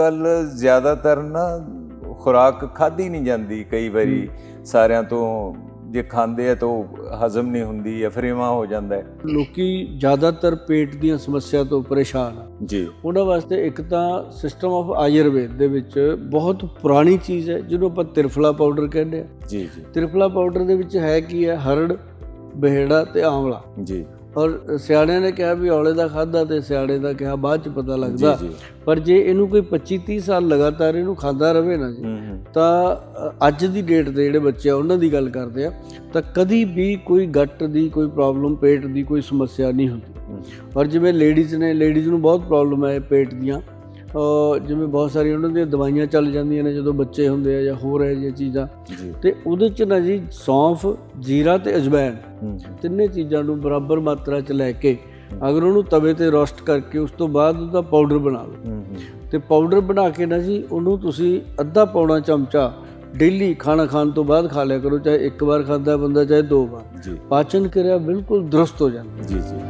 ਕੱਲ ਜ਼ਿਆਦਾਤਰ ਨਾ ਖੁਰਾਕ ਖਾਧੀ ਨਹੀਂ ਜਾਂਦੀ ਕਈ ਵਾਰੀ। ਸਾਰਿਆਂ ਤੋਂ ਜੇ ਖਾਂਦੇ ਆ ਤਾਂ ਉਹ ਹਜ਼ਮ ਨਹੀਂ ਹੁੰਦੀ ਜਾਂ ਫਰੇਵਾ ਹੋ ਜਾਂਦਾ ਹੈ। ਲੋਕੀ ਜ਼ਿਆਦਾਤਰ ਪੇਟ ਦੀਆਂ ਸਮੱਸਿਆ ਤੋਂ ਪਰੇਸ਼ਾਨ ਆ। ਜੀ। ਉਹਨਾਂ ਵਾਸਤੇ ਇੱਕ ਤਾਂ ਸਿਸਟਮ ਆਫ ਆਯੁਰਵੇਦ ਦੇ ਵਿੱਚ ਬਹੁਤ ਪੁਰਾਣੀ ਚੀਜ਼ ਹੈ ਜਿਹਨੂੰ ਆਪਾਂ ਤਿਰਫਲਾ ਪਾਊਡਰ ਕਹਿੰਦੇ ਆ। ਜੀ ਜੀ। ਤਿਰਫਲਾ ਪਾਊਡਰ ਦੇ ਵਿੱਚ ਹੈ ਕੀ ਹੈ? ਹਰੜ ਬਿਹੜਾ ਤੇ ਆਂਵਲਾ। ਜੀ। ਔਰ ਸਿਆਣਿਆਂ ਨੇ ਕਿਹਾ ਵੀ ਔਲੇ ਦਾ ਖਾਦਾ ਤੇ ਸਿਆਣੇ ਦਾ ਕਿਹਾ ਬਾਅਦ ਚ ਪਤਾ ਲੱਗਦਾ। ਪਰ ਜੇ ਇਹਨੂੰ ਕੋਈ 25 30 ਸਾਲ ਲਗਾਤਾਰ ਇਹਨੂੰ ਖਾਂਦਾ ਰਵੇ ਨਾ ਜੀ ਤਾਂ ਅੱਜ ਦੀ ਡੇਟ ਦੇ ਜਿਹੜੇ ਬੱਚੇ ਆ ਉਹਨਾਂ ਦੀ ਗੱਲ ਕਰਦੇ ਆ ਤਾਂ ਕਦੀ ਵੀ ਕੋਈ ਗੱਟ ਦੀ ਕੋਈ ਪ੍ਰੋਬਲਮ ਪੇਟ ਦੀ ਕੋਈ ਸਮੱਸਿਆ ਨਹੀਂ ਹੁੰਦੀ। ਔਰ ਜਿਵੇਂ ਲੇਡੀਜ਼ ਨੇ ਲੇਡੀਜ਼ ਨੂੰ ਬਹੁਤ ਪ੍ਰੋਬਲਮ ਹੈ ਪੇਟ ਦੀਆਂ। ਜਿਵੇਂ ਬਹੁਤ ਸਾਰੀ ਉਹਨਾਂ ਦੀਆਂ ਦਵਾਈਆਂ ਚੱਲ ਜਾਂਦੀਆਂ ਨੇ ਜਦੋਂ ਬੱਚੇ ਹੁੰਦੇ ਆ ਜਾਂ ਹੋਰ ਇਹ ਜਿਹੀਆਂ ਚੀਜ਼ਾਂ। ਤੇ ਉਹਦੇ ਚ ਨਾ ਜੀ ਸੌਂਫ ਜੀਰਾ ਤੇ ਅਜਵਾਇਣ ਤਿੰਨੇ ਚੀਜ਼ਾਂ ਨੂੰ ਬਰਾਬਰ ਮਾਤਰਾ ਚ ਲੈ ਕੇ ਅਗਰ ਉਹਨੂੰ ਤਵੇ ਤੇ ਰੋਸਟ ਕਰਕੇ ਉਸ ਤੋਂ ਬਾਅਦ ਉਹਦਾ ਪਾਊਡਰ ਬਣਾ ਲਓ। ਤੇ ਪਾਊਡਰ ਬਣਾ ਕੇ ਨਾ ਜੀ ਉਹਨੂੰ ਤੁਸੀਂ ਅੱਧਾ ਪੌਣਾ ਚਮਚਾ ਡੇਲੀ ਖਾਣਾ ਖਾਣ ਤੋਂ ਬਾਅਦ ਖਾ ਲਿਆ ਕਰੋ ਚਾਹੇ ਇੱਕ ਵਾਰ ਖਾਂਦਾ ਬੰਦਾ ਚਾਹੇ ਦੋ ਵਾਰ। ਜੀ। ਪਾਚਨ ਕਿਰਿਆ ਬਿਲਕੁਲ ਦਰੁਸਤ ਹੋ ਜਾਂਦੀ ਜੀ ਜੀ।